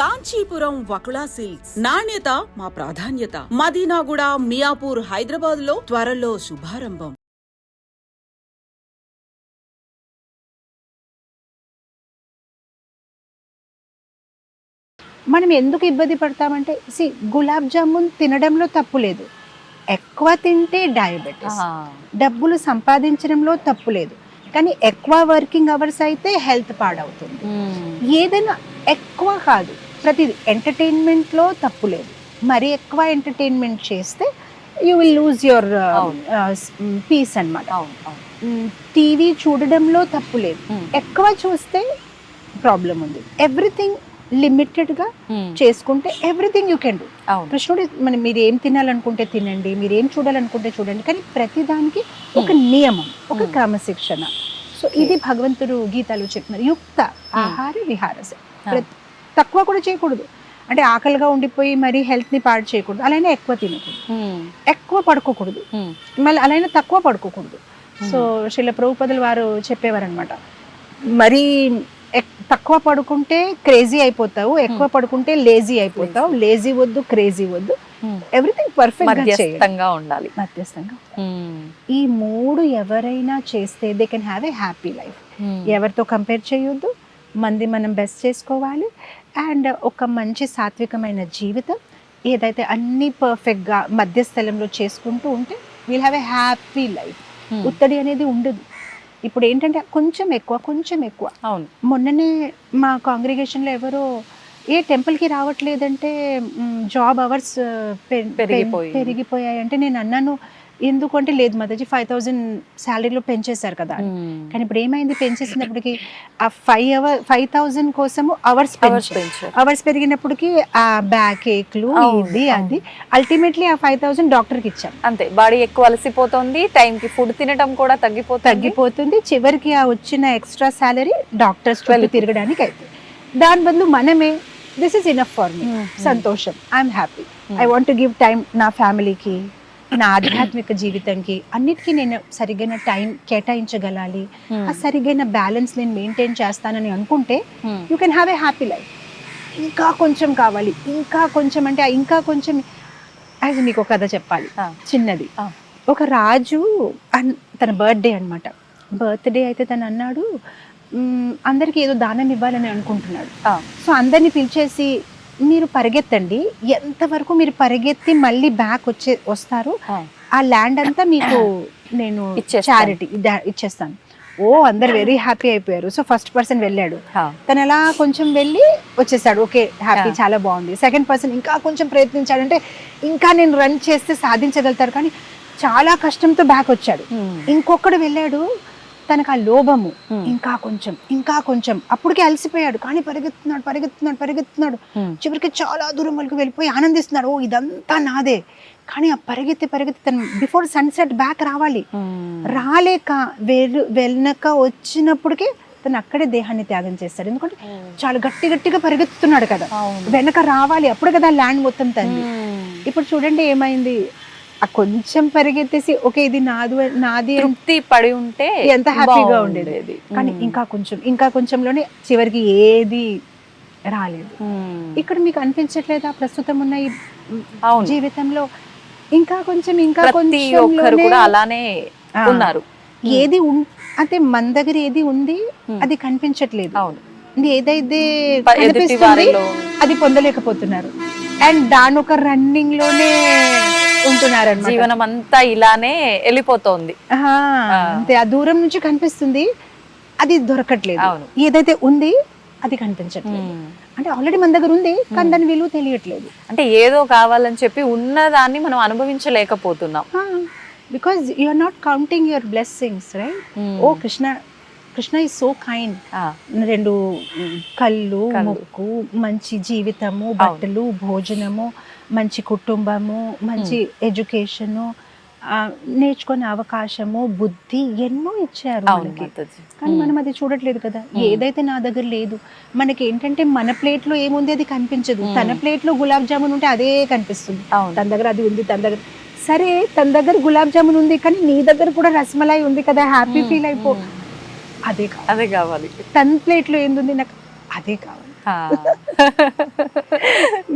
Kanchipuram Vakula silks. నాణ్యత మా ప్రాధాన్యత. మదీనాగూడ మియాపూర్ హైదరాబాద్లో త్వరలో శుభారంభం. మనం ఎందుకు ఇబ్బంది పడతామంటే సి గులాబ్ జామున్ తినడంలో తప్పు లేదు. ఎక్కువ తింటే డయాబెటీస్ డబ్బులు సంపాదించడంలో తప్పు లేదు. కానీ ఎక్కువ వర్కింగ్ అవర్స్ అయితే హెల్త్ పాడవుతుంది. ఏదైనా ఎక్కువ కాదు. ప్రతిది. ఎంటర్టైన్మెంట్లో తప్పు లేదు. మరి ఎక్కువ ఎంటర్టైన్మెంట్ చేస్తే you will lose your. Peace అవును. టీవీ చూడడంలో తప్పు లేదు. Hmm. ఎక్కువ చూస్తే ప్రాబ్లం ఉంది. ఎవ్రీథింగ్ లిమిటెడ్గా ఉమ్, చేసుకుంటే ఎవ్రీథింగ్ యూ కెన్ డూ కృష్ణుడు మనం మీరు ఏం తినాలనుకుంటే తినండి మీరు ఏం చూడాలనుకుంటే చూడండి కానీ ప్రతిదానికి ఒక నియమం ఒక Hmm. క్రమశిక్షణ. సో ఇది భగవంతుడు గీతాలు చెప్తున్నారు యుక్త ఆహార విహారస. ప్రతి- తక్కువ కూడా చేయకూడదు. అంటే ఆకలిగా ఉండిపోయి మరి హెల్త్ని పాడు చేయకూడదు. అలానే ఎక్కువ తినకూడదు. ఎక్కువ పడుకోకూడదు. మళ్ళీ అలానే తక్కువ పడుకోకూడదు. సో శిల ప్రభుపదులు వారు చెప్పేవారు అనమాట మరీ తక్కువ పడుకుంటే క్రేజీ అయిపోతావు ఎక్కువ పడుకుంటే లేజీ అయిపోతావు లేజీ. వద్దు క్రేజీ వద్దు. ఎవ్రీథింగ్ పర్ఫెక్ట్ ఉండాలి. మధ్యస్థంగా ఈ మూడు ఎవరైనా చేస్తే they can have a happy life ఎవరితో కంపేర్ చేయొద్దు. మంది మనం బెస్ట్ చేసుకోవాలి. అండ్ ఒక మంచి సాత్వికమైన జీవితం ఏదైతే అన్ని పర్ఫెక్ట్గా మధ్యస్థలంలో చేసుకుంటూ ఉంటే we'll have a happy life um, ఉత్తడి అనేది ఉండదు. ఇప్పుడు ఏంటంటే కొంచెం ఎక్కువ కొంచెం ఎక్కువ. అవును. మొన్ననే మా కాంగ్రిగేషన్లో ఎవరో ఏ టెంపుల్కి రావట్లేదంటే జాబ్ అవర్స్ పెరిగిపోయింది. పెరిగిపోయాయి అంటే నేను అన్నాను ఎందుకంటే లేదు మాతాజీ ఫైవ్ థౌజండ్ శాలరీలో పెంచేశారు కదా. ఉమ్, కానీ ఇప్పుడు ఏమైంది? పెంచేసినప్పటికి ఆ ఫైవ్ అవర్ ఫైవ్ థౌజండ్ కోసము అవర్స్ అవర్స్ పెంచారు. పెంచారు. అవర్స్ పెరిగినప్పటికి ఆ బ్యాక్ ఏక్లు ఇది. అది అల్టిమేట్లీ ఆ ఫైవ్ థౌసండ్ డాక్టర్కి ఇచ్చాం అంతే బాడీ ఎక్కువ అలసిపోతుంది టైం కి ఫుడ్ తినటం కూడా తగ్గిపోతుంది. తగ్గిపోతుంది. చివరికి ఆ వచ్చిన ఎక్స్ట్రా శాలరీ డాక్టర్స్ వెళ్ళిపోతుంది. తిరగడానికి అవుతుంది దాని బదులు మనమే this is enough for me సంతోషం. I'm happy Hmm. I want give time నా ఫ్యామిలీకి నా ఆధ్యాత్మిక జీవితంకి అన్నిటికీ నేను సరిగైన టైం కేటాయించగలాలి. ఉమ్, ఆ సరిగైన బ్యాలెన్స్ నేను మెయింటైన్ చేస్తానని అనుకుంటే ఉమ్, you can have a happy life. ఇంకా కొంచెం కావాలి. ఇంకా కొంచెం అంటే ఇంకా కొంచెం యాజ్ మీకు ఒక కథ చెప్పాలి. చిన్నది. ఒక రాజు తన బర్త్డే అన్నమాట. బర్త్డే అయితే తను అన్నాడు "మ్మ్, అందరికీ ఏదో దానం ఇవ్వాలని అనుకుంటున్నాడు. సో అందరిని పిలిచేసి మీరు పరిగెత్తండి. ఎంతవరకు మీరు పరిగెత్తి మళ్ళీ బ్యాక్ వచ్చే వస్తారు ఆ, ల్యాండ్ అంతా మీకు నేను. చారిటీ ఇచ్చేస్తాను. ఓ అందరు వెరీ హ్యాపీ అయిపోయారు. సో ఫస్ట్ పర్సన్ వెళ్ళాడు. తను అలా కొంచెం వెళ్ళి వచ్చేసాడు. Okay happy. చాలా బాగుంది. సెకండ్ పర్సన్ ఇంకా కొంచెం ప్రయత్నించాడు. అంటే ఇంకా నేను రన్ చేస్తే సాధించగలుగుతారు. కానీ చాలా కష్టంతో బ్యాక్ వచ్చాడు. ఇంకొకడు వెళ్ళాడు. తనకు ఆ లోభము. ఇంకా కొంచెం ఇంకా కొంచెం. అప్పటికే అలసిపోయాడు. కానీ పరిగెత్తున్నాడు పరిగెత్తున్నాడు పరిగెత్తున్నాడు. చివరికి చాలా దూరం వరకు వెళ్ళిపోయి ఆనందిస్తున్నాడు. ఓ ఇదంతా నాదే. కానీ ఆ పరిగెత్తి పరిగెత్తి తను బిఫోర్ సన్సెట్ బ్యాక్ రావాలి. రాలేక వెరు వెనక వచ్చినప్పటికే తను అక్కడే దేహాన్ని త్యాగం చేస్తాడు. ఎందుకంటే చాలా గట్టి గట్టిగా పరిగెత్తుతున్నాడు కదా. వెనక రావాలి. అప్పుడు కదా ల్యాండ్ మొత్తం తంది ఇప్పుడు చూడండి ఏమైంది? ఆ కొంచెం పరిగెత్తేసి ఓకే ఇది నాదు నాది తృప్తి పడి ఉంటే ఎంత హ్యాపీగా. ఉండేది. కానీ ఇంకా కొంచెం ఇంకా కొంచెంలోనే చివరికి ఏది రాలేదు. ఇక్కడ మీకు అనిపించట్లేదా? ప్రస్తుతం ఉన్న ఈ జీవితంలో ఇంకా కొంచెం ఇంకా కూడా అలానే ఉన్నారు. ఏది అంటే మన దగ్గర ఏది ఉంది అది కనిపించట్లేదు. అవును. ఏదైతే అది పొందలేకపోతున్నారు. అండ్ దాని ఒక రన్నింగ్లోనే ఉంటున్నారు జీవనం అంతా ఇలానే వెళ్ళిపోతోంది. అంతే. ఆ దూరం నుంచి కనిపిస్తుంది అది దొరకట్లేదు. ఏదైతే ఉంది అది కనిపించట్లేదు. అంటే ఆల్రెడీ మన దగ్గర ఉంది కానీ దాని విలువ తెలియట్లేదు. అంటే ఏదో కావాలని చెప్పి ఉన్నదాన్ని మనం అనుభవించలేకపోతున్నాం. Because are not counting your blessings right. Oh Krishna Krishna is so kind రెండు కళ్ళు. ముక్కు మంచి జీవితము బట్టలు భోజనము మంచి కుటుంబము మంచి ఎడ్యుకేషను నేర్చుకునే అవకాశము బుద్ధి ఎన్నో ఇచ్చారు మనకి. కానీ. మనం అది చూడట్లేదు కదా. ఏదైతే నా దగ్గర లేదు మనకి ఏంటంటే మన ప్లేట్లో ఏముంది అది కనిపించదు. తన ప్లేట్లో గులాబ్ జామున్ ఉంటే అదే కనిపిస్తుంది. తన దగ్గర అది ఉంది తన దగ్గర సరే తన దగ్గర గులాబ్ జామున్ ఉంది కానీ నీ దగ్గర కూడా రసమలై ఉంది కదా హ్యాపీ ఫీల్ అయిపో. అదే కావాలి. అదే కావాలి. తన ప్లేట్లో ఏంది నాకు? అదే కావాలి.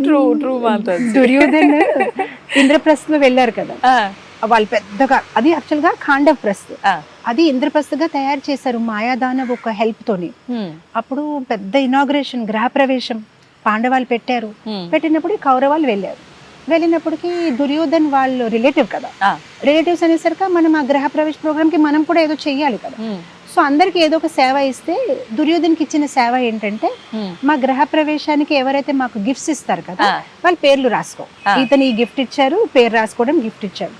ట్రూ ట్రూ దుర్యోధన్ ఇంద్రప్రస్థలో వెళ్ళారు కదా. వాళ్ళు పెద్దగా అది యాక్చువల్గా ఖాండవ్ ప్రస్థ్. అది ఇంద్రప్రస్థగా తయారు చేశారు మాయాదానవ్ ఒక హెల్ప్ తోని. అప్పుడు పెద్ద ఇనాగ్రేషన్ గృహప్రవేశం పాండవాలు పెట్టారు. పెట్టినప్పుడు కౌరవాలు వెళ్ళారు. వెళ్ళినప్పటికీ దుర్యోధన్ వాళ్ళు రిలేటివ్ కదా. రిలేటివ్స్ అనేసరికి మనం ఆ గృహప్రవేశ ప్రోగ్రామ్కి మనం కూడా ఏదో చెయ్యాలి కదా. సో అందరికి ఏదో ఒక సేవ ఇస్తే దుర్యోధన్కి ఇచ్చిన సేవ ఏంటంటే మా గృహ ప్రవేశానికి ఎవరైతే మాకు గిఫ్ట్స్ ఇస్తారు కదా వాళ్ళ పేర్లు రాసుకో. ఇతను ఈ గిఫ్ట్ ఇచ్చారు పేరు రాసుకోవడం గిఫ్ట్ ఇచ్చారు.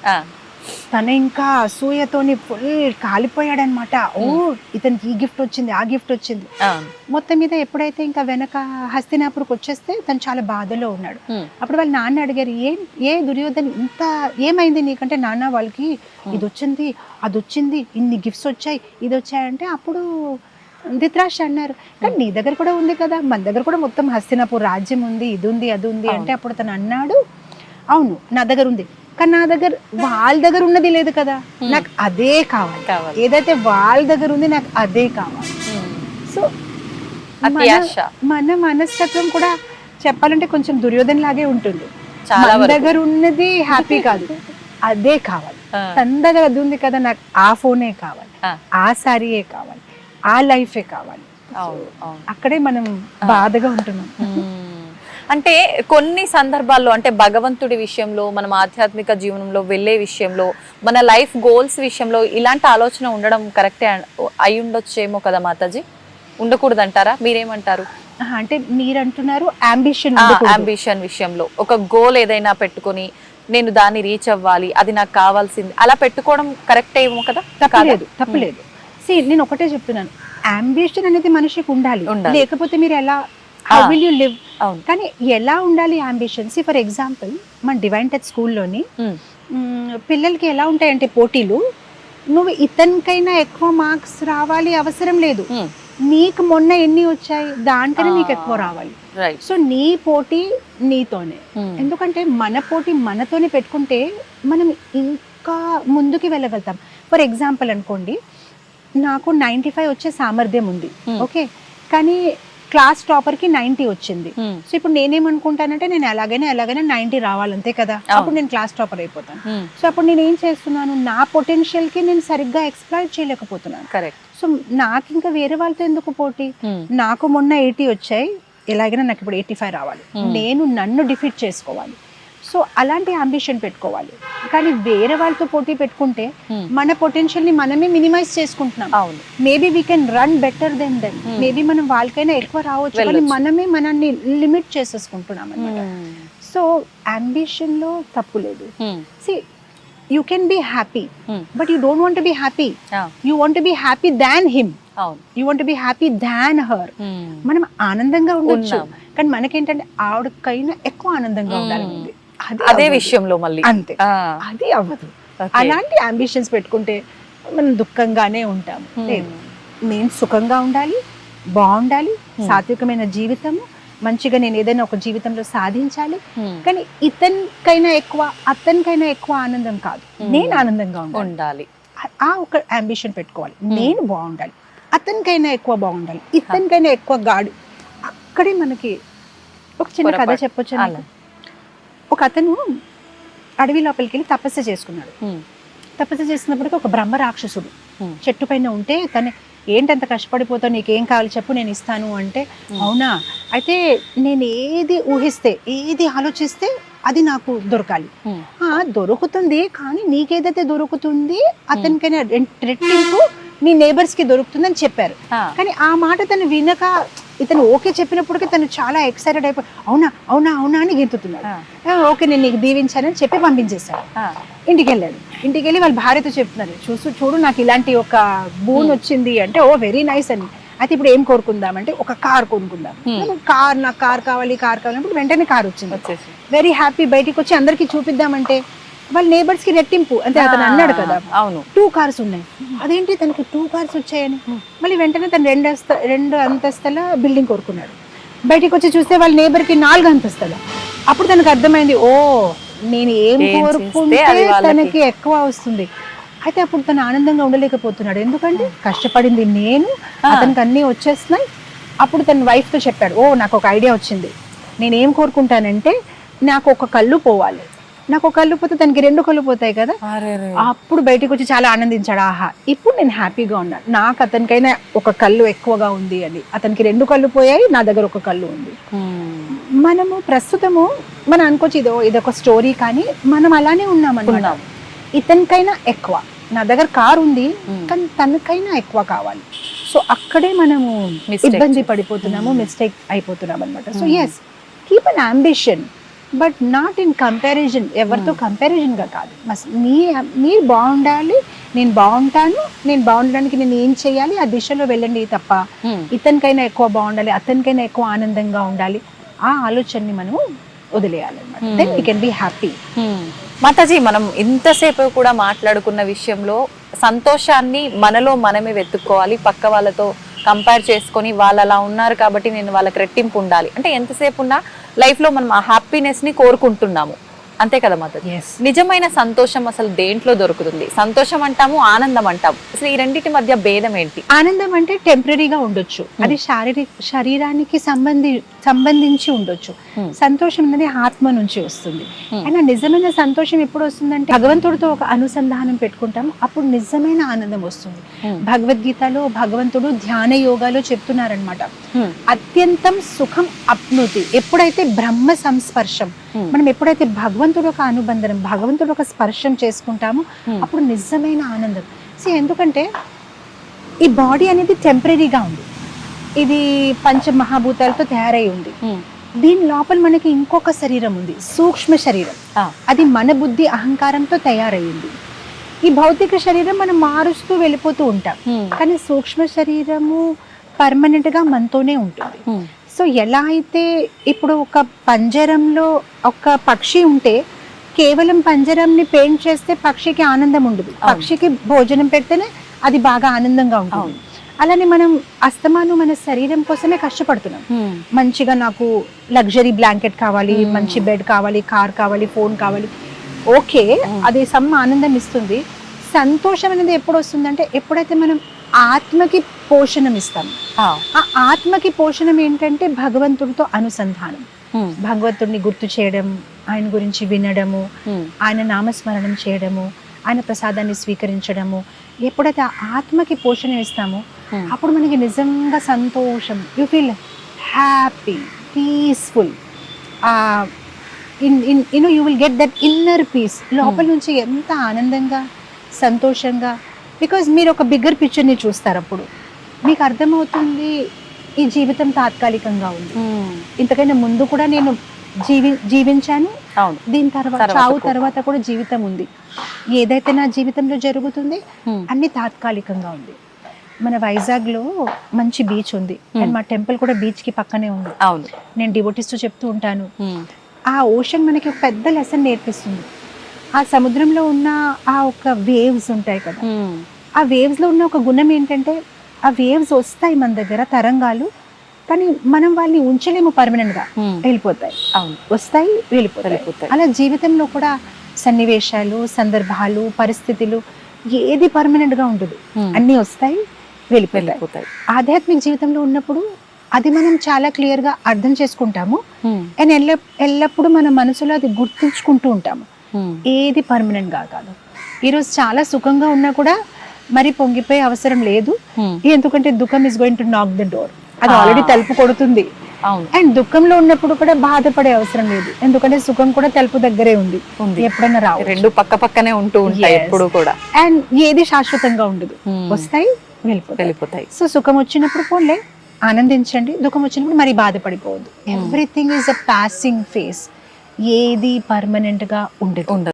తను ఇంకా అసూయతోని ఫుల్ కాలిపోయాడనమాట. ఓ ఇతనికి ఈ గిఫ్ట్ వచ్చింది ఆ గిఫ్ట్ వచ్చింది. మొత్తం మీద ఎప్పుడైతే ఇంకా వెనక హస్తినాపురికి వచ్చేస్తే తను చాలా బాధలో ఉన్నాడు. అప్పుడు వాళ్ళ నాన్న అడిగారు ఏం ఏ దుర్యోధన్ ఇంత ఏమైంది నీకంటే నాన్న వాళ్ళకి? ఇది వచ్చింది అది వచ్చింది ఇన్ని గిఫ్ట్స్ వచ్చాయి ఇది వచ్చాయంటే అప్పుడు ధృతరాష్ట్ర అన్నారు. కానీ నీ దగ్గర కూడా ఉంది కదా మన దగ్గర కూడా మొత్తం హస్తినాపూర్ రాజ్యం ఉంది ఇది ఉంది అది ఉంది అంటే అప్పుడు తను అన్నాడు అవును నా దగ్గర ఉంది. కానీ నా దగ్గర వాళ్ళ దగ్గర ఉన్నది లేదు కదా. నాకు అదే కావాలి. కావాలి. ఏదైతే వాళ్ళ దగ్గర ఉంది నాకు అదే కావాలి. సో అత్యాశ. మన మనస్తత్వం కూడా చెప్పాలంటే కొంచెం దుర్యోధన లాగే ఉంటుంది. చాలా మన. దగ్గర ఉన్నది హ్యాపీ కాదు. అదే కావాలి. తన దగ్గర అది ఉంది కదా నాకు ఆ ఫోనే కావాలి. ఆ. శారీయే కావాలి. ఆ లైఫే కావాలి. అక్కడే మనం బాధగా ఉంటున్నాం. మ్మ్. అంటే కొన్ని సందర్భాల్లో అంటే భగవంతుడి విషయంలో మనం ఆధ్యాత్మిక జీవనంలో వెళ్ళే విషయంలో మన లైఫ్ గోల్స్ విషయంలో ఇలాంటి ఆలోచన ఉండడం కరెక్టే అయి ఉండొచ్చేమో కదా మాతాజీ? ఉండకూడదు అంటారా మీరేమంటారు అంటే మీరు అంటున్నారు అంబిషన్ అంబిషన్ విషయంలో. ఒక గోల్ ఏదైనా పెట్టుకొని నేను దాన్ని రీచ్ అవ్వాలి అది నాకు కావాల్సింది అలా పెట్టుకోవడం కరెక్ట్ ఏమో కదా? తప్పలేదు తప్పలేదు. సి నేను ఒకటే చెప్తున్నాను. అంబిషన్ అనేది మనిషికి ఉండాలి. ఉండాలి. లేకపోతే మీరు ఎలా హౌ. విల్ యూ లివ్ అవును కానీ ఎలా ఉండాలి అంబిషన్ సి ఫర్ ఎగ్జాంపుల్ మన డివైన్ టచ్ స్కూల్లోని. పిల్లలకి ఎలా ఉంటాయంటే పోటీలు నువ్వు ఇతనికైనా ఎక్కువ మార్క్స్ రావాలి అవసరం లేదు మ్మ్. నీకు మొన్న ఎన్ని వచ్చాయి దానికన్నా నీకు ఆ. ఎక్కువ రావాలి సో నీ పోటీ నీతోనే మ్మ్. ఎందుకంటే మన పోటీ మనతోనే పెట్టుకుంటే మనం ఇంకా ముందుకి వెళ్ళగలుగుతాం ఫర్ ఎగ్జాంపుల్ అనుకోండి నాకు నైంటీ ఫైవ్ వచ్చే సామర్థ్యం ఉంది Hmm. ఓకే కానీ క్లాస్ టాపర్కి నైంటీ వచ్చింది. మ్మ్. సో ఇప్పుడు నేనేమనుకుంటానంటే నేను ఎలాగైనా ఎలాగైనా నైంటీ రావాలంతే కదా. అప్పుడు నేను క్లాస్ టాపర్ అయిపోతాను. సో అప్పుడు నేను ఏం చేస్తున్నాను? నా పొటెన్షియల్కి నేను సరిగ్గా ఎక్స్ప్లాయిట్ చేయలేకపోతున్నాను. కరెక్ట్. సో నాకు ఇంకా వేరే వాళ్ళతో ఎందుకు పోటీ. నాకు మొన్న ఎయిటీ వచ్చాయి. ఎలాగైనా నాకు ఇప్పుడు ఎయిటీ ఫైవ్ రావాలి. నేను నన్ను డిఫీట్ చేసుకోవాలి. సో అలాంటి అంబిషన్ పెట్టుకోవాలి కానీ వేరే వాళ్ళతో పోటీ పెట్టుకుంటే మ్మ్. మన పొటెన్షియల్ని మనమే మినిమైజ్ చేసుకుంటున్నాం అవును maybe we can run better then then Hmm. Maybe మనం వాళ్ళకైనా ఎక్కువ రావచ్చు కానీ. మనమే మనల్ని లిమిట్ చేసేసుకుంటున్నాం అనమాట మ్మ్. సో అంబిషన్లో తప్పు లేదు. See you can be happy. But you don't want be happy you want be happy than him you want be happy than her. మనం ఆనందంగా ఉండొచ్చు. కానీ మనకేంటంటే ఆవిడకైనా ఎక్కువ ఆనందంగా మ్మ్. ఉండాలి. అది. విషయంలో మళ్ళీ. అంతే. అది అవ్వదు. అలాంటి అంబిషన్స్ పెట్టుకుంటే మనం దుఃఖంగానే ఉంటాం మ్మ్. లేదు. నేను సుఖంగా ఉండాలి బాగుండాలి Hmm. సాత్వికమైన జీవితము మంచిగా నేను ఏదైనా ఒక జీవితంలో సాధించాలి. మ్మ్. కానీ ఇతనికైనా ఎక్కువ అతనికైనా ఎక్కువ ఆనందం కాదు. Hmm. నేను ఆనందంగా ఉండాలి. ఆ- ఒక అంబిషన్ పెట్టుకోవాలి. నేను బాగుండాలి. అతనికైనా ఎక్కువ బాగుండాలి. ఇతనికైనా ఎక్కువ గాడు. అక్కడే మనకి ఒక చిన్న కథ. చెప్పొచ్చు. ఒక అతను అడవి లోపలికి వెళ్ళి తపస్సు చేసుకున్నాడు. తపస్సు చేసినప్పటికీ ఒక బ్రహ్మ రాక్షసుడు. చెట్టు పైన ఉంటే తను ఏంటంత కష్టపడిపోతావు నీకేం కావాలి చెప్పు నేను ఇస్తాను అంటే అవునా? అయితే నేను ఏది ఊహిస్తే ఏది ఆలోచిస్తే అది నాకు దొరకాలి. దొరుకుతుంది కానీ నీకేదైతే దొరుకుతుంది అతనికైనా రెట్టింపు నీ నేబర్స్కి దొరుకుతుంది అని చెప్పారు కానీ ఆ మాట తను వినక ఇతను ఓకే చెప్పినప్పటికీ తను చాలా ఎక్సైటెడ్ అయిపోయి అవునా అవునా అవునా అని గెంతుతున్నాడు. "ఆ, ఓకే నేను నీకు దీవించానని చెప్పి పంపించేశాడు. ఇంటికి వెళ్ళాడు ఇంటికి వెళ్ళి వాళ్ళ భార్యతో చెప్తున్నారు. చూసు చూడు నాకు ఇలాంటి ఒక బూన్ వచ్చింది అంటే ఓ వెరీ నైస్ అని. అయితే ఇప్పుడు ఏం కోరుకుందాం అంటే ఒక కార్ కొనుక్కుందాం. కార్ నాకు కార్ కావాలి కార్ కావాలి అప్పుడు వెంటనే కార్ వచ్చింది. వెరీ హ్యాపీ బయటికి వచ్చి అందరికి చూపిద్దామంటే వాళ్ళ నేబర్స్కి రెట్టింపు. అంటే అతను అన్నాడు కదా. అవును. టూ కార్స్ ఉన్నాయి. అదేంటి తనకి టూ కార్స్ వచ్చాయని? మళ్ళీ వెంటనే తను రెండు రెండు అంతస్తుల బిల్డింగ్ కోరుకున్నాడు. బయటికి వచ్చి చూస్తే వాళ్ళ neighbor కి నాలుగు అంతస్తుల. అప్పుడు తనకు అర్థమైంది ఓ నేను ఏం కోరుకుంటే తనకి ఎక్కువ వస్తుంది. అయితే అప్పుడు తను ఆనందంగా ఉండలేకపోతున్నాడు. ఎందుకంటే కష్టపడింది నేను. అతనికి అన్నీ వచ్చేస్తున్నాయి. అప్పుడు తన wife తో చెప్పాడు ఓ నాకు ఒక ఐడియా వచ్చింది. నేనేం కోరుకుంటానంటే నాకు ఒక కళ్ళు పోవాలి. నాకు ఒక కళ్ళు పోతే దానికి రెండు కళ్ళు పోతాయి కదా. అప్పుడు బయటికి వచ్చి చాలా ఆనందించాడు. ఆహా ఇప్పుడు నేను హ్యాపీగా ఉన్నాను నాకు అతనికైనా ఒక కళ్ళు ఎక్కువగా ఉంది అని. అతనికి రెండు కళ్ళు పోయాయి నా దగ్గర ఒక కళ్ళు ఉంది. మనము ప్రస్తుతము మనం అనుకోవచ్చు ఇదో ఇదొక స్టోరీ కానీ మనం అలానే ఉన్నాం. ఇతనికైనా ఎక్కువ. నా దగ్గర కార్ ఉంది. కానీ తనకైనా ఎక్కువ కావాలి. సో అక్కడే మనము ఇబ్బంది. పడిపోతున్నాము. మిస్టేక్ అయిపోతున్నాం అనమాట so. Yes keep on ambition but not in comparison. ఎవరితో కంపారిజన్గా కాదు. మీ మీరు బాగుండాలి నేను బాగుంటాను నేను బాగుండడానికి నేను ఏం చేయాలి ఆ దిశలో వెళ్ళండి తప్ప ఇతనికైనా ఎక్కువ బాగుండాలి అతనికైనా ఎక్కువ ఆనందంగా ఉండాలి ఆ ఆలోచనని మనం వదిలేయాలన్నమాట Hmm. Then we can be happy Mataji మనం ఇంతసేపు కూడా మాట్లాడుకున్న విషయంలో సంతోషాన్ని మనలో మనమే వెతుక్కోవాలి పక్క వాళ్ళతో కంపేర్ చేసుకొని వాళ్ళు అలా ఉన్నారు కాబట్టి నేను వాళ్ళకి రెట్టింపు ఉండాలి. అంటే ఎంతసేపు ఉన్నా లైఫ్లో మనం ఆ హ్యాపీనెస్ని కోరుకుంటున్నాము. అంతే కదా ఎస్ నిజమైన సంతోషం అసలు దేంట్లో దొరుకుతుంది? సంతోషం అంటాము ఆనందం అంటాము? అసలు ఈ రెండింటి మధ్య భేదం ఏంటి? ఆనందం అంటే టెంపరీగా ఉండొచ్చు. అది శారీరక శరీరానికి సంబంధి సంబంధించి ఉండొచ్చు. Hmm. సంతోషం అనేది ఆత్మ నుంచి వస్తుంది. Hmm. అయినా నిజమైన సంతోషం ఎప్పుడు వస్తుందంటే భగవంతుడితో ఒక అనుసంధానం పెట్టుకుంటాం అప్పుడు నిజమైన ఆనందం వస్తుంది. భగవద్గీతలో భగవంతుడు ధ్యాన యోగాలో చెప్తున్నారనమాట అత్యంతం సుఖం అప్నుతి ఎప్పుడైతే బ్రహ్మ సంస్పర్శం Hmm. మనం ఎప్పుడైతే భగవంతుడు ఒక అనుబంధనం భగవంతుడు ఒక స్పర్శం చేసుకుంటామో Hmm. అప్పుడు నిజమైన ఆనందం. సో ఎందుకంటే ఈ బాడీ అనేది టెంపరీగా ఉంది. ఇది పంచ మహాభూతాలతో తయారై ఉంది. దీని లోపల మనకి ఇంకొక శరీరం ఉంది సూక్ష్మ శరీరం. అది మన బుద్ధి అహంకారంతో తయారయ్యింది ఈ భౌతిక శరీరం మనం మారుస్తూ వెళ్ళిపోతూ ఉంటాం. కానీ సూక్ష్మ శరీరము పర్మనెంట్గా మనతోనే ఉంటుంది. సో ఎలా అయితే ఇప్పుడు ఒక పంజరంలో ఒక పక్షి ఉంటే కేవలం పంజరంని పెయింట్ చేస్తే పక్షికి ఆనందం ఉండదు. పక్షికి భోజనం పెడితేనే అది బాగా ఆనందంగా ఉంటుంది. అలానే మనం అస్తమాను మన శరీరం కోసమే కష్టపడుతున్నాం. మంచిగా నాకు లగ్జరీ బ్లాంకెట్ కావాలి. మంచి బెడ్ కావాలి కార్ కావాలి ఫోన్ కావాలి. ఓకే. అది సమ్ ఆనందం ఇస్తుంది. సంతోషం అనేది ఎప్పుడు వస్తుందంటే ఎప్పుడైతే మనం ఆత్మకి పోషణం ఇస్తాం ఆ ఆత్మకి పోషణం ఏంటంటే భగవంతుడితో అనుసంధానం. భగవంతుడిని గుర్తు చేయడం ఆయన గురించి వినడము ఆయన నామస్మరణం చేయడము ఆయన ప్రసాదాన్ని స్వీకరించడము ఎప్పుడైతే ఆ ఆత్మకి పోషణ ఇస్తామో అప్పుడు మనకి నిజంగా సంతోషం. You feel happy peaceful in in you know you will get that inner peace లోపల నుంచి ఎంత ఆనందంగా సంతోషంగా బికాజ్ మీరు ఒక బిగ్గర్ పిక్చర్ని చూస్తారు అప్పుడు. మీకు అర్థమవుతుంది ఈ జీవితం తాత్కాలికంగా ఉంది. ఇంతకైనా ముందు కూడా నేను జీవి జీవించాను. అవును. దీని తర్వాత చావు. తర్వాత కూడా జీవితం ఉంది. ఏదైతే నా జీవితంలో జరుగుతుంది అన్ని తాత్కాలికంగా ఉంది. మన వైజాగ్లో మంచి బీచ్ ఉంది. అండ్ మా టెంపుల్ కూడా బీచ్కి పక్కనే ఉంది. అవును. నేను డివోటీస్తో చెప్తూ ఉంటాను. ఆ ఓషన్ మనకి ఒక పెద్ద లెసన్ నేర్పిస్తుంది. ఆ సముద్రంలో ఉన్న ఆ ఒక వేవ్స్ ఉంటాయి కదా. ఆ వేవ్స్లో ఉన్న ఒక గుణం ఏంటంటే ఆ వేవ్స్ వస్తాయి మన దగ్గర తరంగాలు కానీ మనం వాళ్ళని ఉంచలేము పర్మనెంట్గా. వెళ్ళిపోతాయి. అవును. వస్తాయి వెళ్ళిపోతాయి. అలా జీవితంలో కూడా సన్నివేశాలు సందర్భాలు పరిస్థితులు ఏది పర్మనెంట్గా ఉండదు. అన్నీ వస్తాయి వెళ్ళిపోతాయి. ఆధ్యాత్మిక జీవితంలో ఉన్నప్పుడు అది మనం చాలా క్లియర్గా అర్థం చేసుకుంటాము. అండ్ ఎల్ల ఎల్లప్పుడూ మన మనసులో అది గుర్తుంచుకుంటూ ఉంటాము. ఏది పర్మనెంట్గా కాదు. ఈరోజు చాలా సుఖంగా ఉన్నా కూడా మరి పొంగిపోయే అవసరం లేదు. ఎందుకంటే దుఃఖం is going to knock the door అది. ఆల్రెడీ తలుపు కొడుతుంది. అండ్ దుఃఖంలో ఉన్నప్పుడు కూడా బాధపడే అవసరం లేదు. ఎందుకంటే సుఖం కూడా తలుపు దగ్గరే ఉంది. ఎప్పుడైనా రావు రెండు పక్క పక్కనే ఉంటూ ఉంటాయి. ఎప్పుడు కూడా. అండ్ ఏది శాశ్వతంగా ఉండదు. వస్తాయి వెళ్ళిపోతాయి. వెళ్ళిపోతాయి. సో సుఖం వచ్చినప్పుడు పోలే ఆనందించండి. దుఃఖం వచ్చినప్పుడు మరి బాధపడిపోవద్దు. Everything is a passing phase ఏది పర్మనెంట్గా ఉండదు.